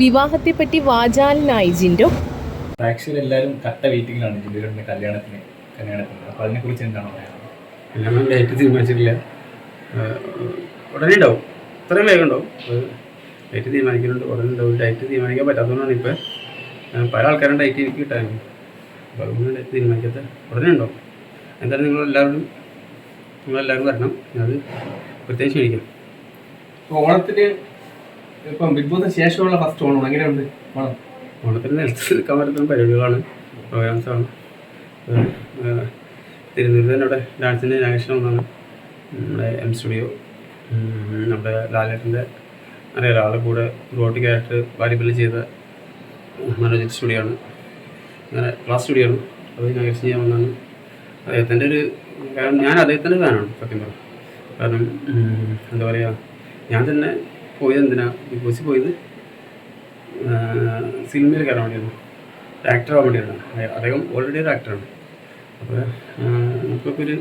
വിവാഹത്തെപ്പറ്റി വാചാലനായി Jinto. Actually എല്ലാവരും കട്ട വെയിറ്റിംഗിലാണ് ജിൻഡുവിന്റെ കല്യാണത്തിന് കല്യാണത്തിന്. അപ്പോൾ അതിനെക്കുറിച്ച് എന്താണ് പറയാനുള്ളത്? എല്ലാം ഡേറ്റ് തീരുമാനിച്ചിട്ടില്ല. ഉടനെ ഉണ്ടാവും. ഇത്രയും വേഗം ഉണ്ടാവും. ഡേറ്റ് തീരുമാനിക്കുന്നുണ്ട്. ഉടനെ ഉണ്ടാവും. ഡേറ്റ് തീരുമാനിക്കാൻ പറ്റാത്തതുകൊണ്ടാണ് ഇപ്പോൾ പല ആൾക്കാരും ഡേറ്റ് എനിക്ക് കിട്ടാനും. അപ്പോൾ അതുകൊണ്ട് ഡേറ്റ് തീരുമാനിക്കാത്ത ഉടനെ ഉണ്ടാവും. എന്തായാലും നിങ്ങൾ എല്ലാവരും നിങ്ങളെല്ലാവരും വരണം. അത് പ്രത്യേകിച്ച് ക്ഷണിക്കാം ഓണത്തിന് ഇപ്പം ബിഗ് ബോസിന് ശേഷമുള്ള ഫസ്റ്റ് ഓണം എങ്ങനെയുണ്ട്? ഓണം ഓണത്തിന് നിലത്ത് നിൽക്കാൻ പറ്റുന്ന പരിപാടികളാണ്. പ്രോഗ്രാംസാണ് തിരുവനന്തപുരത്ത് തന്നെ ഇവിടെ ഡാൻസിന്റെ ഒന്നാണ് നമ്മുടെ എം സ്റ്റുഡിയോ നമ്മുടെ ലാലേട്ടന്റെ അറിയാലോ ആളെ കൂടെ റോട്ടിക്കായിട്ട് വാരിപ്പള്ളി ചെയ്ത മനോജിത് സ്റ്റുഡിയോ ആണ്. അങ്ങനെ ക്ലാസ് സ്റ്റുഡിയോ ആണ് അത് നാഗേഷൻ ചെയ്യാൻ വന്നാണ് അദ്ദേഹത്തിന്റെ ഒരു കാരണം ഞാൻ അദ്ദേഹത്തിന്റെ ഫാനാണ് സത്യം പറഞ്ഞു കാരണം എന്താ പറയുക ഞാൻ തന്നെ പോയത് എന്തിനാ ബിഗ് ബോസിൽ പോയത് സിനിമയിൽ കയറാൻ വേണ്ടിയാണ് ആക്ടർ ആവാൻ വേണ്ടിയാണ് അദ്ദേഹം ഓൾറെഡി ഒരു ആക്ടറാണ് അപ്പോൾ നമുക്കൊക്കെ ഒരു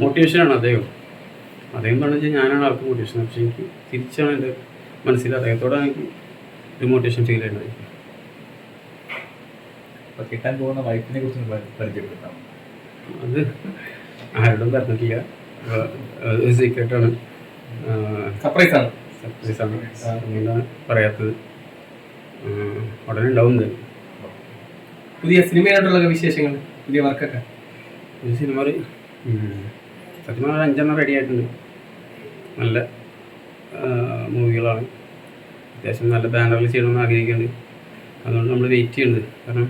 മോട്ടിവേഷനാണ് അദ്ദേഹം. അദ്ദേഹം പറഞ്ഞു വെച്ചാൽ ഞാനാണ് ആൾക്ക് മോട്ടിവേഷൻ പക്ഷേ എനിക്ക് തിരിച്ചാണ് എന്റെ മനസ്സിൽ അദ്ദേഹത്തോടാണ് എനിക്ക് ഒരു മോട്ടിവേഷൻ ഫീൽ ചെയ്യുന്നത്. അപ്പോൾ കിട്ടാൻ പോകുന്ന വൈഫിനെ കുറിച്ച് പരിചയപ്പെടുത്താം അത് ആരോടും പറഞ്ഞിട്ടില്ല. സീക്രട്ടാണ് സർപ്രൈസ് ആണ്. സർപ്രൈസാണ് പറയാത്തത്. ഉടനെ ഉണ്ടാവുന്നത് പുതിയ സിനിമയായിട്ടുള്ള വിശേഷങ്ങൾ പുതിയ വർക്കൊക്കെ? പുതിയ സിനിമ സത്യം പറഞ്ഞാൽ അഞ്ചെണ്ണം റെഡി ആയിട്ടുണ്ട്. നല്ല മൂവികളാണ് അത്യാവശ്യം നല്ല ബാനറിൽ ചെയ്യണമെന്ന് ആഗ്രഹിക്കുന്നുണ്ട്. അതുകൊണ്ട് നമ്മൾ വെയിറ്റ് ചെയ്യുന്നുണ്ട്. കാരണം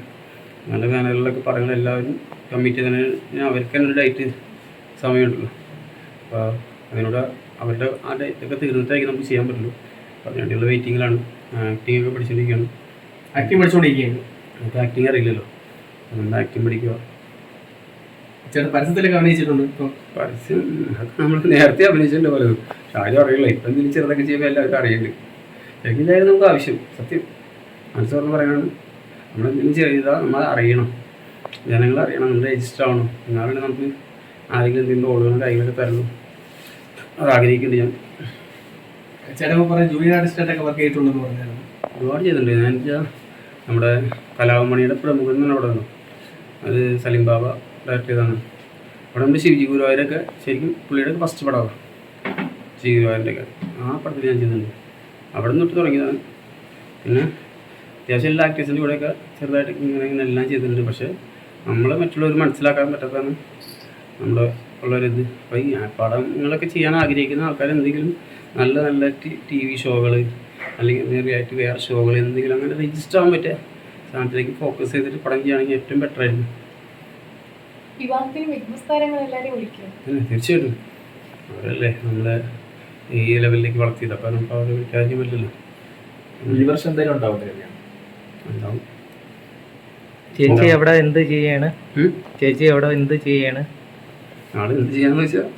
നല്ല ബാനറിലൊക്കെ പറയുന്നത് എല്ലാവരും കമ്മിറ്റ് തന്നെ അവർക്ക് തന്നെ ഒരു ഡേറ്റ് സമയമുണ്ടല്ലോ. അപ്പോൾ അതിനോട് അവരുടെ ആ ഡേറ്റൊക്കെ തീർന്നിട്ടായിരിക്കും നമുക്ക് ചെയ്യാൻ പറ്റുള്ളൂ. അപ്പം വേണ്ടിയുള്ള വെയിറ്റിങ്ങിലാണ് ആക്ടിംഗ് ഒക്കെ പഠിച്ചുകൊണ്ടിരിക്കുകയാണ് ആക്ടിങ് പഠിച്ചുകൊണ്ടിരിക്കുകയാണ് നമുക്ക് ആക്ടിങ് അറിയില്ലല്ലോ. അതുകൊണ്ട് ആക്ടിങ് പഠിക്കുക. ചേട്ടൻ പരസ്യത്തിലൊക്കെ അഭിനയിച്ചിട്ടുണ്ട് ഇപ്പം. പരസ്യം നമ്മൾ നേരത്തെ അഭിനയിച്ചിട്ടുണ്ട് പലതും പക്ഷെ ആരും അറിയില്ല. ഇപ്പം എന്തെങ്കിലും ചെറുതൊക്കെ ചെയ്യുമ്പോൾ എല്ലാവർക്കും അറിയുന്നുണ്ട്. ഇതായിരുന്നു നമുക്ക് ആവശ്യം സത്യം. മനസ്സോർന്ന് പറയണത് നമ്മൾ എന്തെങ്കിലും ചെയ്താൽ നമ്മൾ അറിയണം. ജനങ്ങൾ അറിയണം നമ്മൾ രജിസ്റ്റർ ആവണം. എന്നാലാണ് നമുക്ക് ആരെങ്കിലും എന്തെങ്കിലും റോളുകളും കാര്യങ്ങളൊക്കെ തരണം അത് ആഗ്രഹിക്കുന്നു ഞാൻ. ചേട്ടൻ പറഞ്ഞ ജൂനിയർ ആർട്ടിസ്റ്റായിട്ടൊക്കെ വർക്ക് ചെയ്തിട്ടുണ്ടെന്ന് പറഞ്ഞായിരുന്നു. ഒരുപാട് ചെയ്തിട്ടുണ്ട്. ഞാൻ വെച്ചാൽ നമ്മുടെ കലാഭമണിയുടെ പ്രമുഖൻ തന്നെ അവിടെ വന്നു. അത് സലീം ബാബ ഡയറക്റ്റ് ചെയ്താണ് അവിടെ നമ്മുടെ ശിവജി ഗുരുവായൂരൊക്കെ ശരിക്കും പുള്ളിയുടെ ഫസ്റ്റ് പടമാണ് ശിവജി ഗുരുവായൂരിന്റെ ഒക്കെ ആ പടത്തിൽ ഞാൻ ചെയ്തിട്ടുണ്ട്. അവിടെ നിന്ന് തൊട്ട് തുടങ്ങിയതാണ്. പിന്നെ അത്യാവശ്യം എല്ലാ ആക്ടേഴ്സിന്റെ കൂടെയൊക്കെ ചെറുതായിട്ട് ഇങ്ങനെ ഇങ്ങനെ എല്ലാം ചെയ്തിട്ടുണ്ട്. പക്ഷേ നമ്മളെ മറ്റുള്ളവർ മനസ്സിലാക്കാൻ പറ്റാത്തതാണ് നമ്മുടെ ഉള്ളൊരിത് അപ്പോൾ ഈ പടങ്ങളൊക്കെ ചെയ്യാൻ ആഗ്രഹിക്കുന്ന ആൾക്കാർ എന്തെങ്കിലും നല്ല നല്ല ടി വി ഷോകൾ അല്ലെങ്കിൽ റിയാലിറ്റി വേറെ ഷോകൾ എന്തെങ്കിലും അങ്ങനെ രജിസ്റ്റർ ആവാൻ പറ്റുക സാധനത്തിലേക്ക് ഫോക്കസ് ചെയ്തിട്ട് പടം ചെയ്യുകയാണെങ്കിൽ ഏറ്റവും ബെറ്റർ ആയിരുന്നു. തീർച്ചയായിട്ടും. അവരല്ലേ നമ്മളെ ഈ ലെവലിലേക്ക് വളർത്തിയത്. അപ്പം നമുക്ക് അവരെ വിളിക്കാൻ പറ്റില്ലല്ലോ. ഈ വർഷം എന്തായാലും ഉണ്ടാവും ചേച്ചി എവിടെ എന്ത് ചെയ്യാണ്? ചേച്ചി എവിടെ എന്ത് ചെയ്യാണ്? ആൾ എന്ത് ചെയ്യാന്ന് വെച്ചാൽ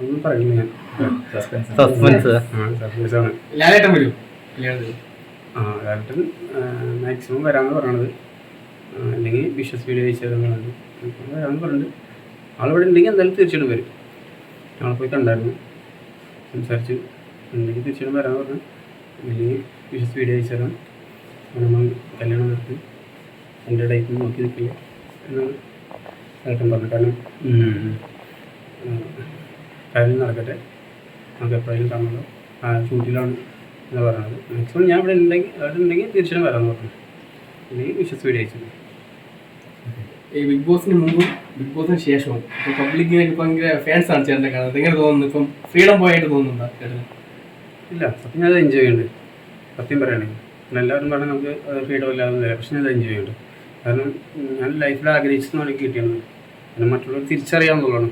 ഒന്നും പറയുന്നില്ല ഞാൻ സസ്പെൻസ് സസ്പെൻസ് ആണ്. ലാലേട്ടൻ വരും. ആ മാക്സിമം വരാമെന്ന് പറയണത്. അല്ലെങ്കിൽ വിശ്വസ് വീഡിയോ അയച്ചതെന്ന് പറഞ്ഞത് ഇപ്പം വരാമെന്ന് പറഞ്ഞിട്ട് ആളിവിടെ ഉണ്ടെങ്കിൽ എന്തായാലും തീർച്ചയായിട്ടും വരും. ഞങ്ങളെ പോയി കണ്ടായിരുന്നു. സംസാരിച്ച്. ഉണ്ടെങ്കിൽ തീർച്ചയായിട്ടും വരാമെന്ന് പറഞ്ഞു. അല്ലെങ്കിൽ വിശ്വസ് വീഡിയോ അയച്ചു തരാം നമ്മൾ കല്യാണം നടത്തി. എന്റെ ഡേറ്റ് നോക്കി നിൽക്കില്ല എന്നാണ്. ഏട്ടൻ പറഞ്ഞു കാരണം നടക്കട്ടെ. നമുക്ക് എപ്പോഴെങ്കിലും കാണുമല്ലോ ആ ഷൂട്ടിലാണ് എന്ന് പറയുന്നത്. മാക്സിമം ഞാൻ ഇവിടെ ഉണ്ടെങ്കിൽ അവിടെ ഉണ്ടെങ്കിൽ തീർച്ചയായും വരാമെന്ന് പറഞ്ഞു അല്ലെങ്കിൽ വിശ്വസ് വീഡിയോ അയച്ചു ഈ ബിഗ് ബോസിന് മുമ്പും ബിഗ് ബോസിന് ശേഷവും ഇപ്പോൾ പബ്ലിക്കിന് ഭയങ്കര ഫാൻസ് ആണ് ചേട്ടനെ കാണുന്നത്. എങ്ങനെ തോന്നുന്നു? ഇപ്പം ഫ്രീഡം പോയായിട്ട് തോന്നുന്നുണ്ടോ ചേട്ടന്? ഇല്ല സത്യം ഞാൻ അത് എൻജോയ് ചെയ്യുന്നുണ്ട് സത്യം പറയുകയാണെങ്കിൽ. പിന്നെ എല്ലാവരും പറഞ്ഞാൽ നമുക്ക് ഫ്രീഡം ഇല്ലാതെ പക്ഷെ ഞാൻ അത് എൻജോയ് ചെയ്യുന്നുണ്ട് കാരണം ഞാൻ ലൈഫിൽ ആഗ്രഹിച്ചെന്നാണ് എനിക്ക് കിട്ടിയത് പിന്നെ മറ്റുള്ളവർ തിരിച്ചറിയാമെന്നുള്ളതാണ്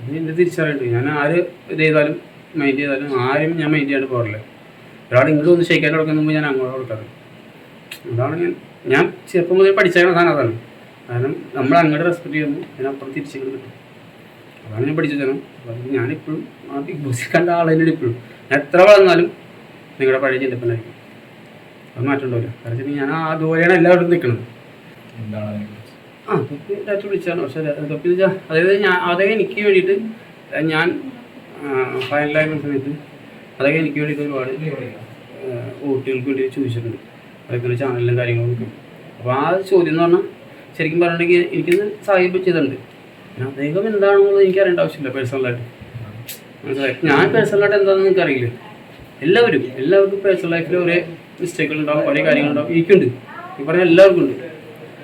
അത് എന്റെ തിരിച്ചറിയുന്നുണ്ട് ഞാൻ ആര് ഇത് ചെയ്താലും മൈൻഡ് ചെയ്താലും ആരും ഞാൻ മൈൻഡ് ചെയ്യാണ്ട് പോകാറില്ല. ഒരാൾ ഇങ്ങോട്ട് ഒന്ന് ഷെയ്ക്കാൻ കൊടുക്കുന്ന ഞാൻ അങ്ങോട്ട് കൊടുക്കാറ്. അതാണ് ഞാൻ ഞാൻ ചെറുപ്പം മുതൽ പഠിച്ചേക്കുന്ന സാധനം അതാണ്. കാരണം നമ്മൾ അങ്ങോട്ട് റെസ്പെക്ട് ചെയ്യുന്നു അതിനപ്പുറം തിരിച്ചിങ്ങോട്ട് കിട്ടും. അതാണ് ഞാൻ പഠിച്ചു തരണം അപ്പോൾ ഞാനിപ്പോഴും ആ ബിഗ് ബോസിൽ കണ്ട ആളെന്നോട് ഇപ്പോഴും. ഞാൻ എത്ര വളർന്നാലും നിങ്ങളുടെ പഴയ ചിന്തപ്പനായിരിക്കും. അത് മാറ്റമുണ്ടാവില്ല കാരണം ഞാൻ ആ അതുപോലെയാണ് എല്ലാവരും നിൽക്കുന്നത് എന്താണ് ആ തൊപ്പി ഡാറ്റ് വിളിച്ചാണ്. പക്ഷേ തൊപ്പി വെച്ചാൽ അതായത് ഞാൻ അതൊക്കെ എനിക്ക് വേണ്ടിയിട്ട് ഞാൻ ഫൈനലായിരുന്ന സമയത്ത് അതൊക്കെ എനിക്ക് വേണ്ടിയിട്ട് ഒരുപാട് വോട്ടുകൾക്ക് വേണ്ടി ചോദിച്ചിട്ടുണ്ട്. അതൊക്കെ ചാനലിലും കാര്യങ്ങളും ഒക്കെ. അപ്പോൾ ആ ചോദ്യം എന്ന് പറഞ്ഞാൽ ശരിക്കും പറഞ്ഞിട്ടുണ്ടെങ്കിൽ എനിക്കിത് സാഹിബ് ചെയ്തിട്ടുണ്ട്. പിന്നെ അദ്ദേഹം എന്താണെന്നുള്ളത് എനിക്ക് അറിയേണ്ട ആവശ്യമില്ല പേഴ്സണലായിട്ട് മനസ്സിലായി? ഞാൻ പേഴ്സണലായിട്ട് എന്താണെന്ന് നിങ്ങൾക്ക് അറിയില്ല? എല്ലാവരും എല്ലാവർക്കും പേഴ്സണൽ ലൈഫിൽ ഒരേ മിസ്റ്റേക്കുകൾ ഉണ്ടാവും ഒരേ കാര്യങ്ങളുണ്ടാവും എനിക്കുണ്ട്. ഈ പറഞ്ഞ എല്ലാവർക്കും ഉണ്ട്.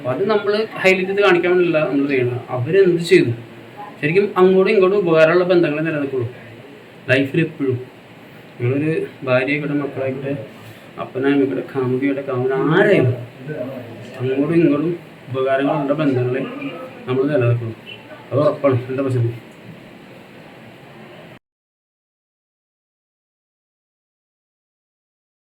അപ്പോൾ അത് നമ്മൾ ഹൈലൈറ്റ് ചെയ്ത് കാണിക്കാൻ വേണ്ടിയല്ല നമ്മൾ ചെയ്യണം. അവരെന്ത് ചെയ്തു? ശരിക്കും അങ്ങോട്ടും ഇങ്ങോട്ടും ഉപകാരമുള്ള ബന്ധങ്ങളെ നിലനിൽക്കുള്ളൂ. ലൈഫിൽ എപ്പോഴും. നിങ്ങളൊരു ഭാര്യയായിക്കോട്ടെ മക്കളായിക്കോട്ടെ അപ്പനായിക്കോട്ടെ കാമുകിയുടെ കാമുക ആരെയും അങ്ങോട്ടും ഇങ്ങോട്ടും ഉപകാരങ്ങളുള്ള ബന്ധങ്ങളെ നമ്മൾ നിലനിൽക്കുള്ളൂ അത് ഉറപ്പാണ് എന്താ പ്രശ്നം?